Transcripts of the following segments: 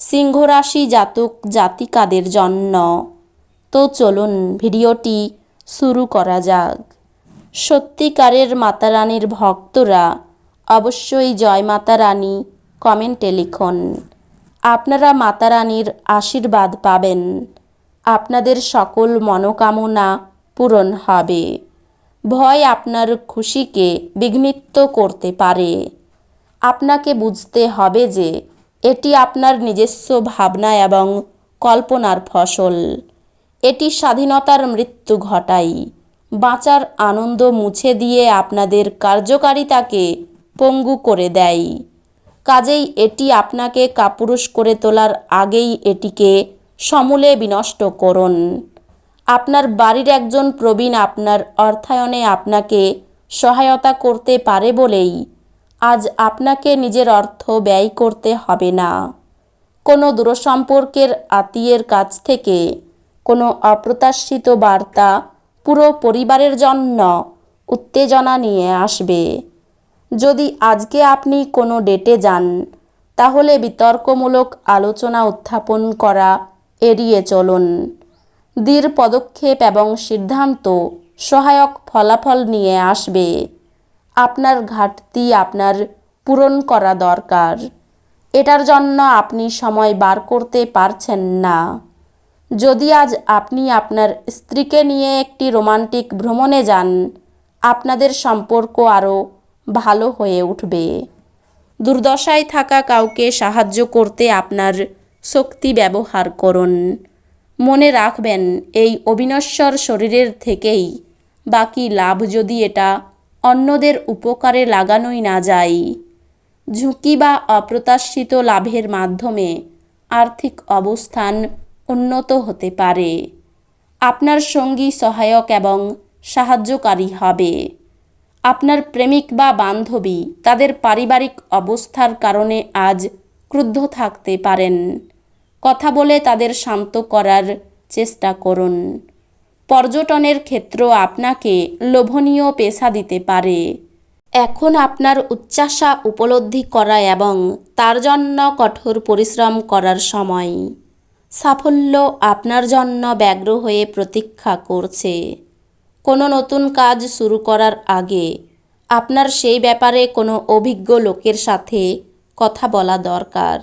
সিংহ রাশি জাতক জাতিকাদের জন্য। তো চলুন ভিডিওটি শুরু করা যাক। সত্যিকারের মাতা রানীর ভক্তরা অবশ্যই জয় মাতা রানী কমেন্টে লিখুন। আপনারা মাতা রানীর আশীর্বাদ পাবেন। আপনাদের সকল মনোকামনা পূরণ হবে। ভয় আপনার খুশিকে বিঘ্নিত করতে পারে। আপনাকে বুঝতে হবে যে এটি আপনার নিজস্ব ভাবনা এবং কল্পনার ফসল। এটি স্বাধীনতার মৃত্যু ঘটায়। বাঁচার আনন্দ মুছে দিয়ে আপনাদের কার্যকারিতাকে পঙ্গু করে দেয়। কাজেই এটি আপনাকে কাপুরুষ করে তোলার আগেই এটিকে সমূলে বিনষ্ট করুন। আপনার বাড়ির একজন প্রবীণ আপনার অর্থায়নে আপনাকে সহায়তা করতে পারে বলেই আজ আপনাকে নিজের অর্থ ব্যয় করতে হবে না। কোনো দূরসম্পর্কের আত্মীয়ের কাছ থেকে কোনো অপ্রত্যাশিত বার্তা পুরো পরিবারের জন্য উত্তেজনা নিয়ে আসবে। যদি আজকে আপনি কোনো ডেটে যান, তাহলে বিতর্কমূলক আলোচনা উত্থাপন করা এড়িয়ে চলুন। দৃঢ় পদক্ষেপ এবং সিদ্ধান্ত সহায়ক ফলাফল নিয়ে আসবে। আপনার ঘাটতি আপনার পূরণ করা দরকার। এটার জন্য আপনি সময় বার করতে পারছেন না। যদি আজ আপনি আপনার স্ত্রীকে নিয়ে একটি রোমান্টিক ভ্রমণে যান, আপনাদের সম্পর্ক আরও ভালো হয়ে উঠবে। দুর্দশায় থাকা কাউকে সাহায্য করতে আপনার শক্তি ব্যবহার করুন। মনে রাখবেন, এই অবিনশ্বর শরীরের থেকেই বাকি লাভ যদি এটা অন্যদের উপকারে লাগানোই না যায় ঝুঁকি বা অপ্রত্যাশিত লাভের মাধ্যমে আর্থিক অবস্থান উন্নত হতে পারে। আপনার সঙ্গী সহায়ক এবং সাহায্যকারী হবে। আপনার প্রেমিক বা বান্ধবী তাদের পারিবারিক অবস্থার কারণে আজ ক্রুদ্ধ থাকতে পারেন। কথা বলে তাদের শান্ত করার চেষ্টা করুন। পর্যটনের ক্ষেত্র আপনাকে লোভনীয় পেশা দিতে পারে। এখন আপনার উচ্চাসা উপলব্ধি করা এবং তার জন্য কঠোর পরিশ্রম করার সময়। সাফল্য আপনার জন্য ব্যগ্র হয়ে প্রতীক্ষা করছে। কোনো নতুন কাজ শুরু করার আগে আপনার সেই ব্যাপারে কোনো অভিজ্ঞ লোকের সাথে কথা বলা দরকার।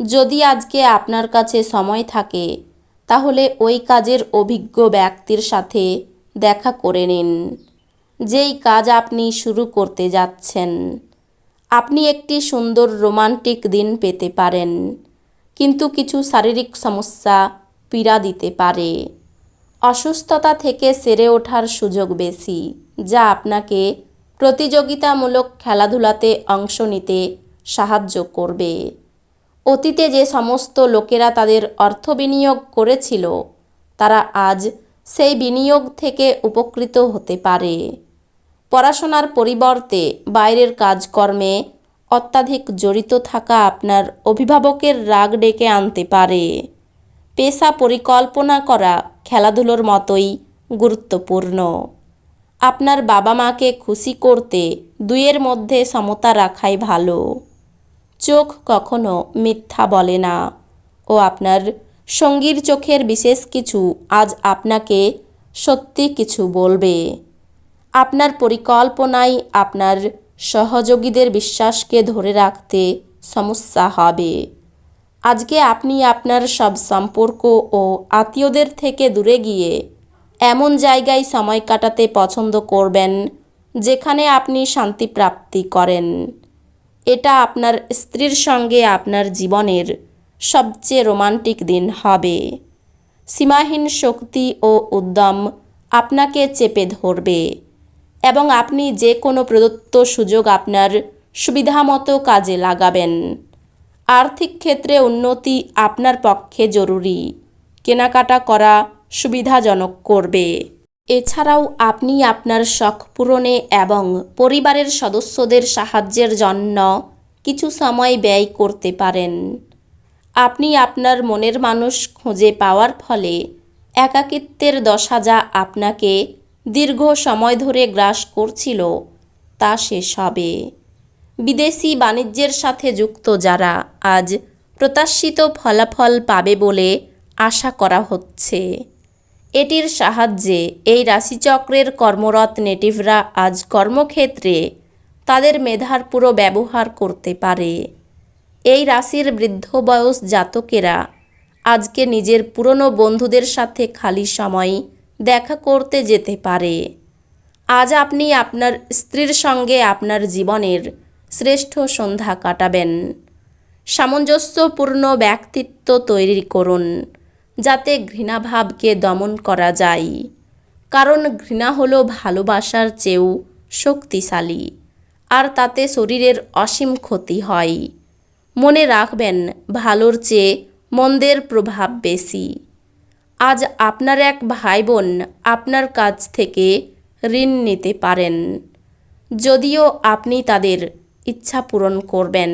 যদি আজকে আপনার কাছে সময় থাকে তাহলে ওই কাজের অভিজ্ঞ ব্যক্তির সাথে দেখা করে নিন। যেই কাজ আপনি শুরু করতে যাচ্ছেন, আপনি একটি সুন্দর রোমান্টিক দিন পেতে পারেন, কিন্তু কিছু শারীরিক সমস্যা পীড়া দিতে পারে। অসুস্থতা থেকে সেরে ওঠার সুযোগ বেশি, যা আপনাকে প্রতিযোগিতামূলক খেলাধুলাতে অংশ নিতে সাহায্য করবে। অতীতে যে সমস্ত লোকেরা তাদের অর্থ বিনিয়োগ করেছিল, তারা আজ সেই বিনিয়োগ থেকে উপকৃত হতে পারে। পড়াশোনার পরিবর্তে বাইরের কাজকর্মে অত্যাধিক জড়িত থাকা আপনার অভিভাবকের রাগ ডেকে আনতে পারে। পেশা পরিকল্পনা করা খেলাধুলোর মতোই গুরুত্বপূর্ণ। আপনার বাবা মাকে খুশি করতে দুইয়ের মধ্যে সমতা রাখাই ভালো। চোখ কখনো মিথ্যা বলে না। ও আপনার সঙ্গীর চোখের বিশেষ কিছু আজ আপনাকে সত্যি কিছু বলবে। আপনার পরিকল্পনায় আপনার সহযোগীদের বিশ্বাসকে ধরে রাখতে সমস্যা হবে। আজকে আপনি আপনার সব সম্পর্ক ও আত্মীয়দের থেকে দূরে গিয়ে এমন জায়গায় সময় কাটাতে পছন্দ করবেন, যেখানে আপনি শান্তি প্রাপ্তি করেন। এটা আপনার স্ত্রীর সঙ্গে আপনার জীবনের সবচেয়ে রোমান্টিক দিন হবে। সীমাহীন শক্তি ও উদ্যম আপনাকে চেপে ধরবে এবং আপনি যে কোনো প্রদত্ত সুযোগ আপনার সুবিধামতো কাজে লাগাবেন। আর্থিক ক্ষেত্রে উন্নতি আপনার পক্ষে জরুরি। কেনাকাটা করা সুবিধাজনক করবে। এছাড়াও আপনি আপনার শখ পূরণে এবং পরিবারের সদস্যদের সাহায্যের জন্য কিছু সময় ব্যয় করতে পারেন। আপনি আপনার মনের মানুষ খুঁজে পাওয়ার ফলে একাকিত্বের দশা যা আপনাকে দীর্ঘ সময় ধরে গ্রাস করছিল, তা শেষ হবে। বিদেশি বাণিজ্যের সাথে যুক্ত যারা আজ প্রত্যাশিত ফলাফল পাবে বলে আশা করা হচ্ছে। এটির সাহায্যে এই রাশিচক্রের কর্মরত নেটিভরা আজ কর্মক্ষেত্রে তাদের মেধার পুরো ব্যবহার করতে পারে। এই রাশির বৃদ্ধ বয়স জাতকেরা আজকে নিজের পুরনো বন্ধুদের সাথে খালি সময় দেখা করতে যেতে পারে। আজ আপনি আপনার স্ত্রীর সঙ্গে আপনার জীবনের শ্রেষ্ঠ সন্ধ্যা কাটাবেন। সামঞ্জস্যপূর্ণ ব্যক্তিত্ব তৈরি করুন। যাতে ঘৃণাভাবকে দমন করা যায়। কারণ ঘৃণা হলো ভালোবাসার চেয়েও শক্তিশালী, আর তাতে শরীরের অসীম ক্ষতি হয়। মনে রাখবেন, ভালোর চেয়ে মন্দের প্রভাব বেশি। আজ আপনার এক ভাই বোন আপনার কাছ থেকে ঋণ নিতে পারেন। যদিও আপনি তাদের ইচ্ছা পূরণ করবেন,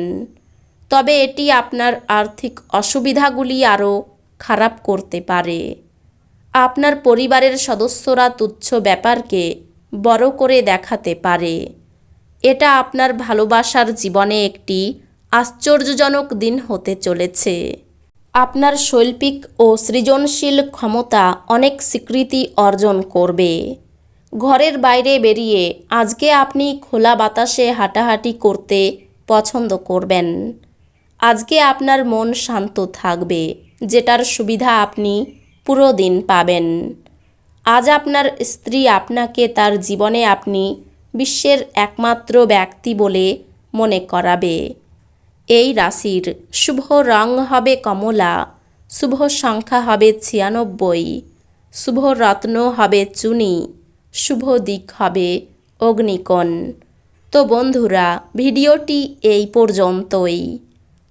তবে এটি আপনার আর্থিক অসুবিধাগুলি আরও খারাপ করতে পারে। আপনার পরিবারের সদস্যরা তুচ্ছ ব্যাপারকে বড় করে দেখাতে পারে। এটা আপনার ভালোবাসার জীবনে একটি আশ্চর্যজনক দিন হতে চলেছে। আপনার শৈল্পিক ও সৃজনশীল ক্ষমতা অনেক স্বীকৃতি অর্জন করবে। ঘরের বাইরে বেরিয়ে আজকে আপনি খোলা বাতাসে হাঁটাহাঁটি করতে পছন্দ করবেন। আজকে আপনার মন শান্ত থাকবে। যেটার সুবিধা আপনি পুরো দিন পাবেন। আজ আপনার স্ত্রী আপনাকে তার জীবনে আপনি বিশ্বের একমাত্র ব্যক্তি বলে মনে করাবে। এই রাশির শুভ রং হবে কমলা, শুভ সংখ্যা হবে ছিয়ানব্বই, শুভ রত্ন হবে চুনি, শুভ দিক হবে অগ্নিকোণ। তো বন্ধুরা, ভিডিওটি এই পর্যন্তই।